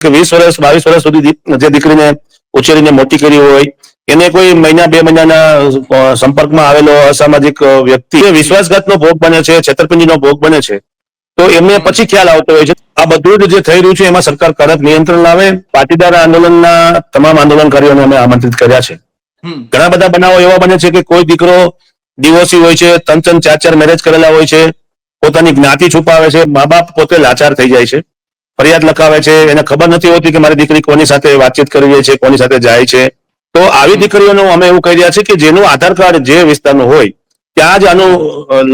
કે વીસ વર્ષ બાવીસ વર્ષ સુધી જે દીકરીને ઉછેરીને મોટી કરી હોય એને કોઈ મહિના બે મહિનાના સંપર્કમાં આવેલો અસામાજિક વ્યક્તિ વિશ્વાસઘાતનો ભોગ બને છે છેતરપિંડીનો ભોગ બને છે. તો એમને પછી ખ્યાલ આવતો હોય છે. આ બધું જ જે થઈ રહ્યું છે એમાં સરકાર કડક નિયંત્રણ લાવે. પાટીદાર આંદોલનના તમામ આંદોલનકારીઓને અમે આમંત્રિત કર્યા છે. ઘણા બધા બનાવો એવા બને છે કે કોઈ દીકરો દિવસી હોય છે ત્રણ ત્રણ ચાર ચાર મેરેજ કરેલા હોય છે પોતાની જ્ઞાતિ છુપાવે છે મા બાપ પોતે લાચાર થઈ જાય છે. ફરિયાદ લખાવે છે, એને ખબર નથી હોતી કે મારી દીકરી કોની સાથે વાતચીત કરવી છે, કોની સાથે જાય છે. તો આવી દીકરીઓનું અમે એવું કહી રહ્યા છીએ કે જેનું આધાર કાર્ડ જે વિસ્તારનું હોય, ત્યાં જ આનું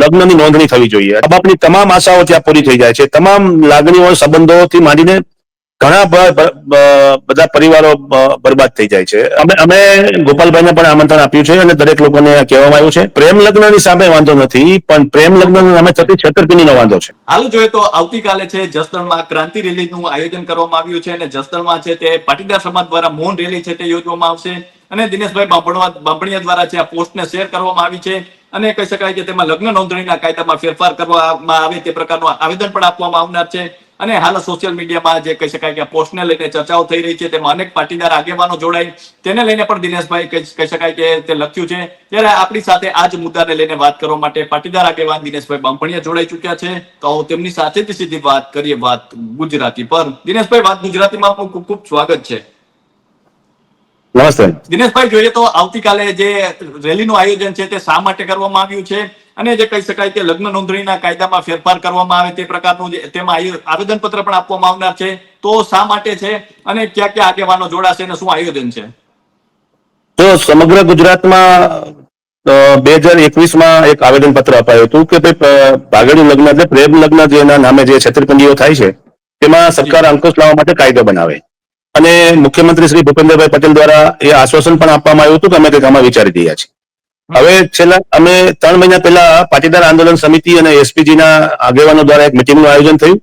લગ્નની નોંધણી થવી જોઈએ. બાપની તમામ આશાઓ ત્યાં પૂરી થઈ જાય છે. તમામ લાગણીઓ, સંબંધોથી માંડીને ઘણા બધા પરિવારો બરબાદ થઈ જાય છે. અમે અમે ગોપાલભાઈને પણ આમંત્રણ આપ્યું છે અને દરેક લોકોને કહેવામાં આવ્યું છે. પ્રેમ લગ્નની સામે વાંધો નથી, પણ પ્રેમ લગ્ન સામે થતી છેતરપિંડીનો વાંધો છે. હાલ જોઈએ તો આવતીકાલે છે જસદણમાં ક્રાંતિ રેલીનું આયોજન કરવામાં આવ્યું છે અને જસદણમાં છે તે પાટીદાર સમાજ દ્વારા મૌન રેલી છે તે યોજવામાં આવશે. અને દિનેશભાઈ બાંભણિયા દ્વારા છે આ પોસ્ટને શેર કરવામાં આવી છે અને કહી શકાય કે તેમાં લગ્ન નોંધણીના કાયદામાં ફેરફાર કરવામાં આવે તે પ્રકારનું આવેદન પણ આપવામાં આવનાર છે. અને હાલ સોશિયલ મીડિયામાં જે કહી શકાય કે પોસ્ટને લઈને ચર્ચાઓ થઈ રહી છે, તેમાં અનેક પાટીદાર આગેવાનો જોડાય. તેને લઈને પણ દિનેશભાઈ કહી શકાય કે તે લખ્યું છે. ત્યારે આપણી સાથે આ જ મુદ્દાને લઈને વાત કરવા માટે પાટીદાર આગેવાન દિનેશભાઈ બાંભણિયા જોડાઈ ચુક્યા છે. તો તેમની સાથે જ સીધી વાત કરીએ, વાત ગુજરાતી પર. દિનેશભાઈ, વાત ગુજરાતીમાં આપનું ખૂબ ખૂબ સ્વાગત છે. નમસ્તે. દિનેશભાઈ જોઈએ તો આવતીકાલે જે રેલીનું આયોજન છે તે શા માટે કરવામાં આવ્યું છે? અને જે કહી શકાય કે લગ્ન નોંધણીના કાયદામાં ફેરફાર કરવામાં આવે તે પ્રકારનું જે તેમાં આયો- આવેદનપત્ર પણ આપવામાં આવનાર છે. તો શા માટે છે? અને ક્યાં ક્યાં આગેવાનો જોડાશે અને શું આયોજન છે? તો સમગ્ર ગુજરાતમાં બે હજાર એકવીસમાં એક આવેદન પત્ર અપાયું હતું કે ભાઈ ભાગડી લગ્ન એટલે પ્રેમ લગ્ન જેના નામે જે છેતરપિંડીઓ થાય છે તેમાં સરકાર અંકુશ લાવવા માટે કાયદો બનાવે. અને મુખ્યમંત્રી શ્રી ભૂપેન્દ્રભાઈ પટેલ દ્વારા એ આશ્વાસન પણ આપવામાં આવ્યું હતું કે અમે કંઈક આમાં વિચારી રહ્યા છીએ. હવે છેલ્લા અમે ત્રણ મહિના પહેલા પાટીદાર આંદોલન સમિતિ અને એસપીજીના આગેવાનો દ્વારા એક મિટિંગનું આયોજન થયું.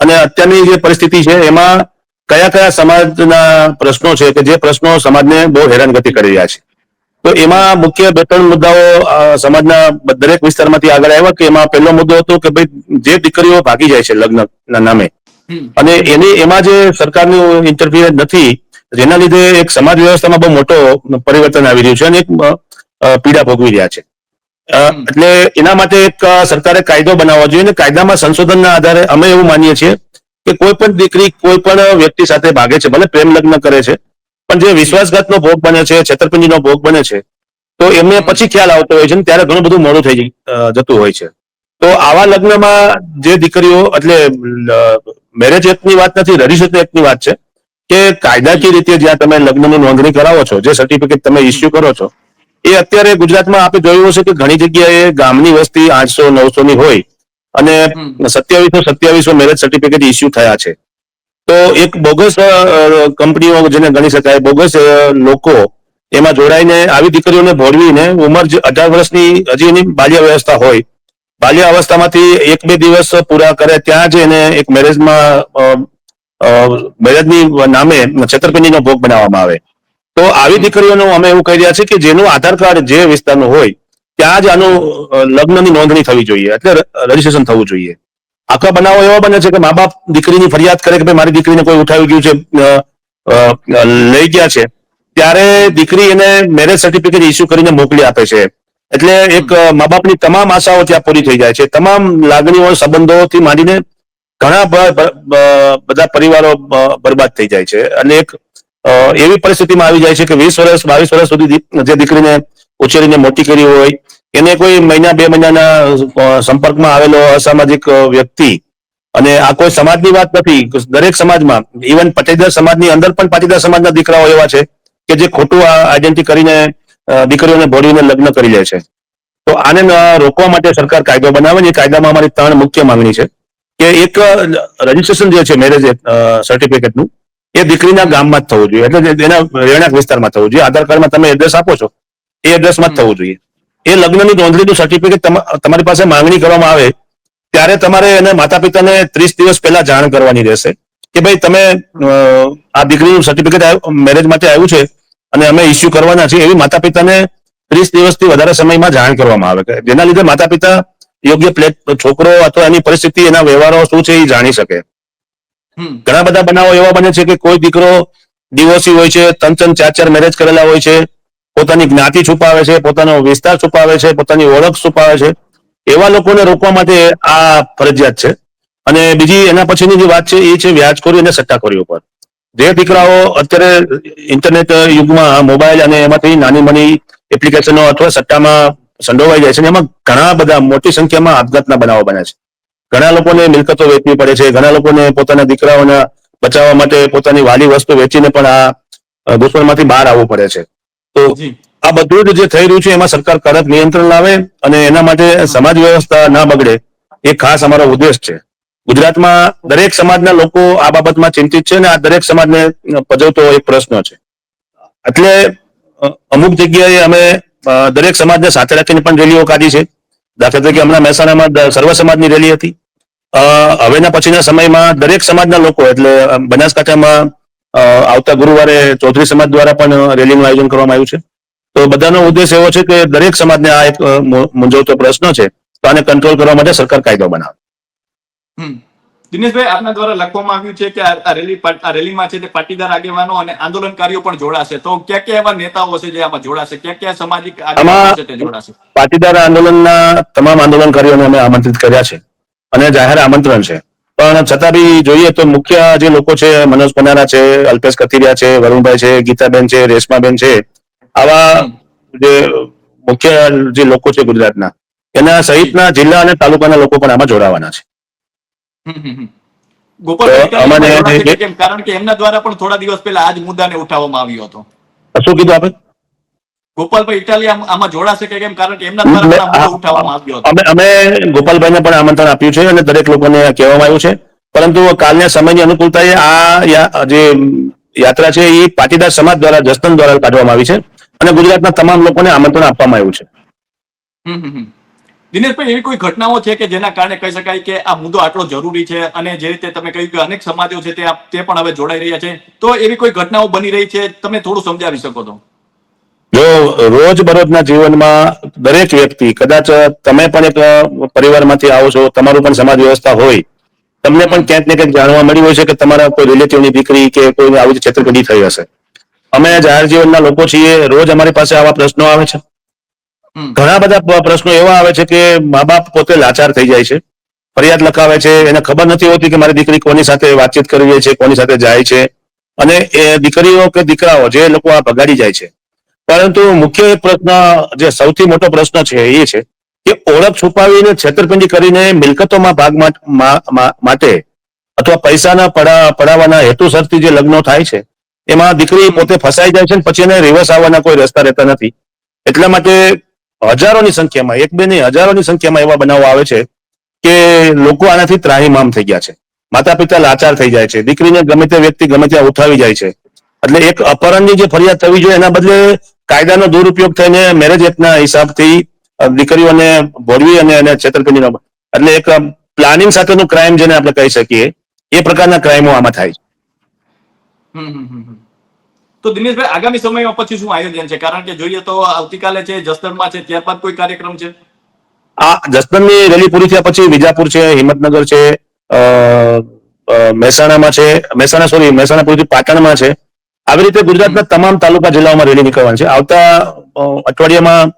અને અત્યારની જે પરિસ્થિતિ છે એમાં કયા કયા સમાજના પ્રશ્નો છે કે જે પ્રશ્નો સમાજને બહુ હેરાનગતિ કરી રહ્યા છે. તો એમાં મુખ્ય બે ત્રણ મુદ્દાઓ સમાજના દરેક વિસ્તારમાંથી આગળ આવ્યા કે એમાં પહેલો મુદ્દો હતો કે ભાઈ જે દીકરીઓ ભાગી જાય છે લગ્નના નામે. અને એની એમાં જે સરકારનું ઇન્ટરફિયર નથી જેના લીધે એક સમાજ વ્યવસ્થામાં બહુ મોટો પરિવર્તન આવી રહ્યું છે અને એક પીડા ભોગવી રહ્યા છે. એટલે એના માટે એક સરકારે કાયદો બનાવવો જોઈએ અને કાયદામાં સંશોધનના આધારે અમે એવું માનીએ છીએ કે કોઈ પણ દીકરી કોઈ પણ વ્યક્તિ સાથે ભાગે છે ભલે પ્રેમ લગ્ન કરે છે પણ જે વિશ્વાસઘાતનો ભોગ બને છે છેતરપિંડીનો ભોગ બને છે તો એમને પછી ખ્યાલ આવતો હોય છે ને ત્યારે ઘણું બધું મોડું થઈ જતું હોય છે. તો આવા લગ્નમાં જે દીકરીઓ એટલે મેરેજ એક્ટની વાત નથી રજીસ્ટ્રેશન એક્ટની વાત છે કે કાયદાકીય રીતે જ્યાં તમે લગ્નની નોંધણી કરાવો છો જે સર્ટિફિકેટ તમે ઇસ્યુ કરો છો એ અત્યારે ગુજરાતમાં આપણે જોયું હશે કે ઘણી જગ્યાએ ગામની વસ્તી આઠસો નવસો ની હોય અને સત્યાવીસો સત્યાવીસો મેરેજ સર્ટિફિકેટ ઇસ્યુ થયા છે. તો એક બોગસ કંપનીઓ જેને ગણી શકાય બોગસ લોકો એમાં જોડાઈને આવી દીકરીઓને ભોળવીને ઉંમર અઢાર વર્ષની હજી એની બાલ્ય વ્યવસ્થા હોય બાલ્ય અવસ્થામાંથી એક બે દિવસ પૂરા કરે ત્યાં જ એને એક મેરેજમાં મેરેજની નામે છેતરપિંડીનો ભોગ બનાવવામાં આવે. તો આવી દીકરીઓનું અમે એવું કહી રહ્યા છીએ કે જેનું આધાર કાર્ડ જે વિસ્તારનું હોય, ત્યાં જ આનું લગ્નની નોંધણી થવી જોઈએ, એટલે રજીસ્ટ્રેશન થવું જોઈએ. આખા બનાવો એવા બને છે કે મા બાપ દીકરીની ફરિયાદ કરે કે ભાઈ મારી દીકરીને કોઈ ઉઠાવી ગયું છે લઈ ગયા છે, ત્યારે દીકરી એને મેરેજ સર્ટિફિકેટ ઇસ્યુ કરીને મોકલી આપે છે. એટલે એક મા બાપની તમામ આશાઓ ત્યાં પૂરી થઈ જાય છે. તમામ લાગણીઓ, સંબંધોથી માંડીને ઘણા બધા પરિવારો બરબાદ થઈ જાય છે. અને એક એવી પરિસ્થિતિમાં આવી જાય છે કે વીસ વર્ષ, બાવીસ વર્ષ સુધી જે દીકરીને ઉછેરીને મોટી કરી હોય, એને કોઈ મહિના, બે મહિનાના સંપર્કમાં આવેલો અસામાજિક વ્યક્તિ અને આ કોઈ સમાજની વાત નથી, દરેક સમાજમાં, ઇવન પાટીદાર સમાજની અંદર પણ પાટીદાર સમાજના દીકરાઓ એવા છે કે જે ખોટું આઈડેન્ટિટી કરીને દીકરીઓને ભોળવીને લગ્ન કરી લે છે. તો આને રોકવા માટે સરકાર કાયદો બનાવે એ કાયદામાં અમારી ત્રણ મુખ્ય માંગણી છે. કે એક રજીસ્ટ્રેશન જે છે મેરેજ સર્ટિફિકેટનું એ દીકરીના ગામમાં જ થવું જોઈએ. એટલે એના રહેણાંક વિસ્તારમાં થવું જોઈએ. આધાર કાર્ડમાં તમે એડ્રેસ આપો છો, એ એડ્રેસમાં જ થવું જોઈએ. એ લગ્નની નોંધણીનું સર્ટિફિકેટ તમારી પાસે માંગણી કરવામાં આવે, ત્યારે તમારે એને માતા પિતાને ત્રીસ દિવસ પહેલા જાણ કરવાની રહેશે કે ભાઈ તમે આ દીકરીનું સર્ટિફિકેટ મેરેજ માટે આવ્યું છે અને અમે ઇસ્યુ કરવાના છીએ એવી માતા પિતાને ત્રીસ દિવસથી વધારે સમયમાં જાણ કરવામાં આવે કે જેના લીધે માતા પિતા યોગ્ય પ્લેટ છોકરો અથવા એની પરિસ્થિતિ એના વ્યવહારો શું છે એ જાણી શકે. ઘણા બધા બનાવો એવા બને છે કે કોઈ દીકરો દિવસી હોય છે ત્રણ ત્રણ ચાર ચાર મેરેજ કરેલા હોય છે પોતાની જ્ઞાતિ છુપાવે છે પોતાનો વિસ્તાર છુપાવે છે પોતાની ઓળખ છુપાવે છે. એવા લોકોને રોકવા માટે આ ફરજિયાત છે. અને બીજી એના પછીની જે વાત છે એ છે વ્યાજખોરી અને સટ્ટાખોરી ઉપર. જે દીકરાઓ અત્યારે ઇન્ટરનેટ યુગમાં મોબાઈલ અને એમાંથી નાની મની એપ્લિકેશનો અથવા સટ્ટામાં સંડોવાઈ જાય છે અને એમાં ઘણા બધા મોટી સંખ્યામાં આપઘાતના બનાવો બને છે. ઘણા લોકોને મિલકતો વેચવી પડે છે ઘણા લોકોને પોતાના દીકરાઓને બચાવવા માટે પોતાની વાલી વસ્તુ વેચીને પણ આ દુશ્મનમાંથી બહાર આવવું પડે છે. તો આ બધું જ જે થઈ રહ્યું છે એમાં સરકાર કડક નિયંત્રણ લાવે અને એના માટે સમાજ વ્યવસ્થા ના બગડે એ ખાસ અમારો ઉદ્દેશ છે. ગુજરાતમાં દરેક સમાજના લોકો આ બાબતમાં ચિંતિત છે અને આ દરેક સમાજને પજવતો એક પ્રશ્ન છે. એટલે અમુક જગ્યાએ અમે દરેક સમાજને સાથે રાખીને પણ રેલીઓ કાઢી છે. દાખલા તરીકે હમણાં મહેસાણામાં સર્વ સમાજની રેલી હતી. હવેના પછીના સમયમાં દરેક સમાજના લોકો, એટલે બનાસકાંઠામાં આવતા ગુરુવારે ચૌધરી સમાજ દ્વારા પણ રેલીનું આયોજન કરવામાં આવ્યું છે. તો બધાનો ઉદ્દેશ એવો છે કે દરેક સમાજને આ એક મૂંઝવતો પ્રશ્ન છે, તો આને કંટ્રોલ કરવા માટે સરકાર કાયદો બનાવે. દિનેશભાઈ આપના દ્વારા લખવામાં આવ્યું છે કે આ રેલી આ રેલીમાં છે તે પાટીદાર આગેવાનો અને આંદોલનકારીઓ પણ જોડાશે. તો ક્યાં ક્યાં એવા નેતાઓ છે જે આમાં જોડાશે? ક્યાં ક્યાં સામાજિક આગેવાનો છે તે જોડાશે? પાટીદાર આંદોલનના તમામ આંદોલનકારીઓને અમે આમંત્રિત કર્યા છે અને જાહેર આમંત્રણ છે. પણ છતાં બી જોઈએ તો મુખ્ય જે લોકો છે મનોજ પનારા છે અલ્પેશ કથિરિયા છે વરુણભાઈ છે ગીતાબેન છે રેશમાબેન છે આવા જે મુખ્ય જે લોકો છે ગુજરાતના એના સહિતના જિલ્લા અને તાલુકાના લોકો પણ આમાં જોડાવાના છે. કારણ કે એમના દ્વારા પણ થોડા દિવસ પહેલા આ જ મુદ્દાને ઉઠાવવામાં આવ્યો હતો. શું કીધું આપણે ગોપાલભાઈ ઇટાલિયા આમાં જોડાશે કે કેમ? કારણ કે એમના દ્વારા ઉઠાવવામાં આવ્યો હતો. અમે અમે ગોપાલભાઈને પણ આમંત્રણ આપ્યું છે અને દરેક લોકોને કહેવામાં આવ્યું છે. પરંતુ કાલના સમયની અનુકૂળતાએ આ જે યાત્રા છે એ પાટીદાર સમાજ દ્વારા જસ્તન દ્વારા કાઢવામાં આવી છે અને ગુજરાતના તમામ લોકોને આમંત્રણ આપવામાં આવ્યું છે. હમ હમ હમ. દિનેશભાઈ એવી કોઈ ઘટનાઓ છે કે જેના કારણે કહી શકાય કે આ મુદ્દો આટલો જરૂરી છે અને જે રીતે તમે કહ્યું કે અનેક સમાજો છે તે તે પણ હવે જોડાઈ રહ્યા છે? તો એવી કોઈ ઘટનાઓ બની રહી છે? તમે થોડું સમજાવી શકો તો. જો રોજબરોજના જીવનમાં દરેક વ્યક્તિ, કદાચ તમે પણ એક પરિવારમાંથી આવો છો, તમારું પણ સમાજ વ્યવસ્થા હોય, તમને પણ ક્યાંક ને ક્યાંક જાણવા મળ્યું હોય છે કે તમારા કોઈ રિલેટિવની દીકરી કે કોઈ આવી છેતરપિંડી થઈ હશે. અમે જાહેર જીવનના લોકો છીએ, રોજ અમારી પાસે આવા પ્રશ્નો આવે છે. ઘણા બધા પ્રશ્નો એવા આવે છે કે મા બાપ પોતે લાચાર થઈ જાય છે. ફરિયાદ લખાવે છે. એને ખબર નથી હોતી કે મારી દીકરી કોની સાથે વાતચીત કરવી છે, કોની સાથે જાય છે. અને એ દીકરીઓ કે દીકરાઓ, જે લોકો આ બગાડી જાય છે. પરંતુ મુખ્ય પ્રશ્ન, જે સૌથી મોટો પ્રશ્ન છે એ છે કે ઓળખ છુપાવીને છેતરપિંડી કરીને મિલકતોમાં ભાગ માટે અથવા પૈસાના પડા, પડાવવાના હેતુસરથી જે લગ્નો થાય છે, એમાં દીકરી પોતે ફસાઈ જાય છે પછી એને રિવર્સ આવવાના કોઈ રસ્તા રહેતા નથી. એટલા માટે હજારોની સંખ્યામાં, એક બે નહીં હજારોની સંખ્યામાં એવા બનાવો આવે છે કે લોકો આનાથી ત્રાહીમામ થઈ ગયા છે. માતા પિતા લાચાર થઈ જાય છે. દીકરીને ગમે તે વ્યક્તિ ગમે ત્યાં ઉઠાવી જાય છે. એટલે એક અપહરણની જે ફરિયાદ થવી જોઈએ, એના બદલે કાયદાનો દુરુપયોગ થઈને મેરેજ એક્ટના હિસાબથી દીકરીઓને ભોળવી અને એને છેતરપિંડીનો એટલે એક પ્લાનિંગ સાથેનું ક્રાઇમ જેને આપણે કહી શકીએ, એ પ્રકારના ક્રાઇમો આમાં થાય છે. હમ હમ હમ. તો દિનેશભાઈ, આગામી સમયમાં પછી શું આયોજન છે? કારણ કે જોઈએ તો આવતીકાલે છે, જસદણમાં છે, ત્યારબાદ કોઈ કાર્યક્રમ છે? આ જસદણની રેલી પૂરી થયા પછી વિજાપુર છે, હિંમતનગર છે મહેસાણામાં છે, મહેસાણા સોરી મહેસાણા પૂરી પાટણમાં છે. આવી રીતે ગુજરાતના તમામ તાલુકા જિલ્લાઓમાં રેલી નીકળવાની છે. આવતા અઠવાડિયામાં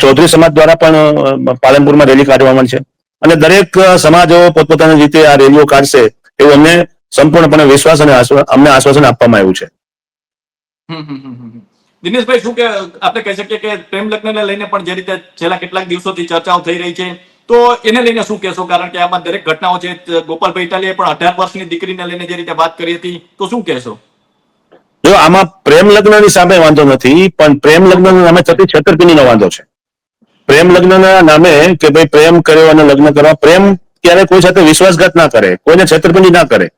ચૌધરી સમાજ દ્વારા પણ પાલનપુરમાં રેલી કાઢવામાં છે. અને દરેક સમાજો પોતપોતાની રીતે આ રેલીઓ કાઢશે, એવું અમને સંપૂર્ણપણે વિશ્વાસ અને અમને આશ્વાસન આપવામાં આવ્યું છે. દિનેશભાઈ, શું કે આપણે કહી શકીએ કે પ્રેમ લગ્નને લઈને પણ જે રીતે છેલ્લા કેટલાક દિવસોથી ચર્ચાઓ થઈ રહી છે, તો એને લઈને શું કહેશો? કારણ કે આમાં દરેક ઘટનાઓ છે ગોપાલભાઈ ઇટાલીએ પણ અઢાર વર્ષની દીકરીને લઈને જે રીતે વાત કરી હતી, તો શું કહેશો? જો આમાં પ્રેમ લગ્નની સામે વાંધો નથી, પણ પ્રેમ લગ્નના નામે થતી છેતરપિંડીનો વાંધો છે. પ્રેમ લગ્નના નામે કે ભાઈ પ્રેમ કર્યો અને લગ્ન કરવા, પ્રેમ ક્યારે કોઈ સાથે વિશ્વાસઘાત ના કરે, કોઈને છેતરપિંડી ના કરે,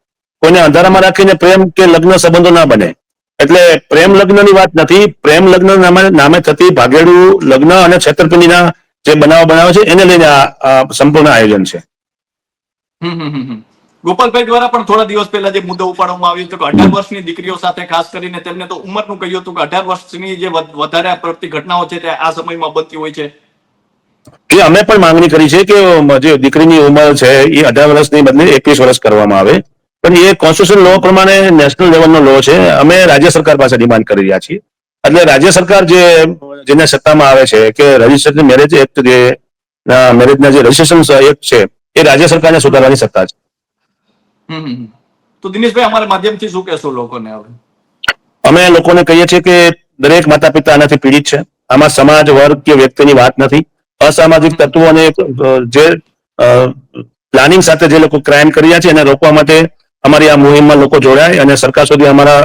કોઈને અંધારામાં રાખીને પ્રેમ કે લગ્ન સંબંધો ના બને. એટલે પ્રેમ લગ્નની વાત નથી. પ્રેમ લગ્ન નામે નામે થતી ભાગેડું લગ્ન અને છેતરપિંડીના જે બનાવ બનાવે છે એને લઈને આ સંપૂર્ણ આયોજન છે. ગોપાલભાઈ દ્વારા પણ થોડા દિવસ પહેલા જે મુદ્દો ઉપાડવામાં આવ્યો હતો કે અઢાર વર્ષની દીકરીઓ સાથે ખાસ કરીને તેમને તો ઉંમરનું કહ્યું હતું કે અઢાર વર્ષની જે વધારે પ્રવૃત્તિ ઘટનાઓ છે તે આ સમયમાં બનતી હોય છે. કે અમે પણ માંગણી કરી છે કે જે દીકરીની ઉંમર છે એ અઢાર વર્ષની બદલે એકવીસ વર્ષ કરવામાં આવે. પણ એ કોન્સ્ટિટ્યુશન લો પ્રમાણે નેશનલ લેવલનો લો છે. અમે રાજ્ય સરકાર પાસે ડિમાન્ડ કરી રહ્યા છીએ. એટલે રાજ્ય સરકાર જે જેને સત્તામાં આવે છે કે રજીસ્ટ્રેશન મેરેજ એક્ટ જે મેરેજના જે રજીસ્ટ્રેશન એક્ટ છે એ રાજ્ય સરકારને સુધારવાની સત્તા છે. તો દિનેશભાઈ અમારા માધ્યમથી શું કહેશો લોકોને હવે? અમે લોકોને કહીએ છીએ કે દરેક માતા પિતા આનાથી પીડિત છે. આમાં સમાજ વર્ગ કે વ્યક્તિની વાત નથી. અસામાજિક તત્વો અને જે પ્લાનિંગ સાથે જે લોકો ક્રાઇમ કરી રહ્યા છે એને રોકવા માટે અમારી આ મુહિમમાં લોકો જોડાય અને સરકાર સુધી અમારા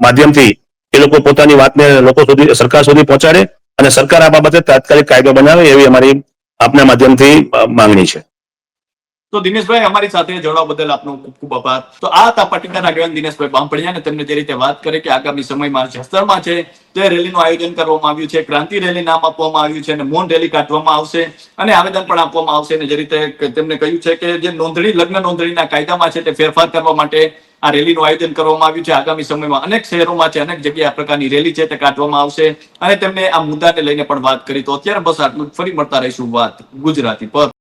માધ્યમથી એ લોકો પોતાની વાતને લોકો સુધી, સરકાર સુધી પહોંચાડે અને સરકાર આ બાબતે તાત્કાલિક કાયદો બનાવે એવી અમારી આપના માધ્યમથી માંગણી છે. તો દિનેશભાઈ અમારી સાથે જોડવા બદલ આપનો ખૂબ ખૂબ આભાર. તો આ હતા પાટીદાર આગેવાન દિનેશભાઈ બામપડિયા અને તેમને જે રીતે વાત કરી કે આગામી સમયમાં જસદણમાં છે, તે રેલીનું આયોજન કરવામાં આવ્યું છે, ક્રાંતિ રેલી નામ આપવામાં આવ્યું છે અને મૌન રેલી કાઢવામાં આવશે અને આવેદન પણ આપવામાં આવશે અને જે રીતે તેમને કહ્યું છે કે જે નોંધણી, લગ્ન નોંધણીના કાયદામાં છે તે ફેરફાર કરવા માટે આ રેલીનું આયોજન કરવામાં આવ્યું છે. આગામી સમયમાં અનેક શહેરોમાં છે, અનેક જગ્યાએ આ પ્રકારની રેલી છે તે કાઢવામાં આવશે અને તેમને આ મુદ્દાને લઈને પણ વાત કરી. તો અત્યારે બસ આટલું ફરી મળતા રહીશું વાત ગુજરાતી પર.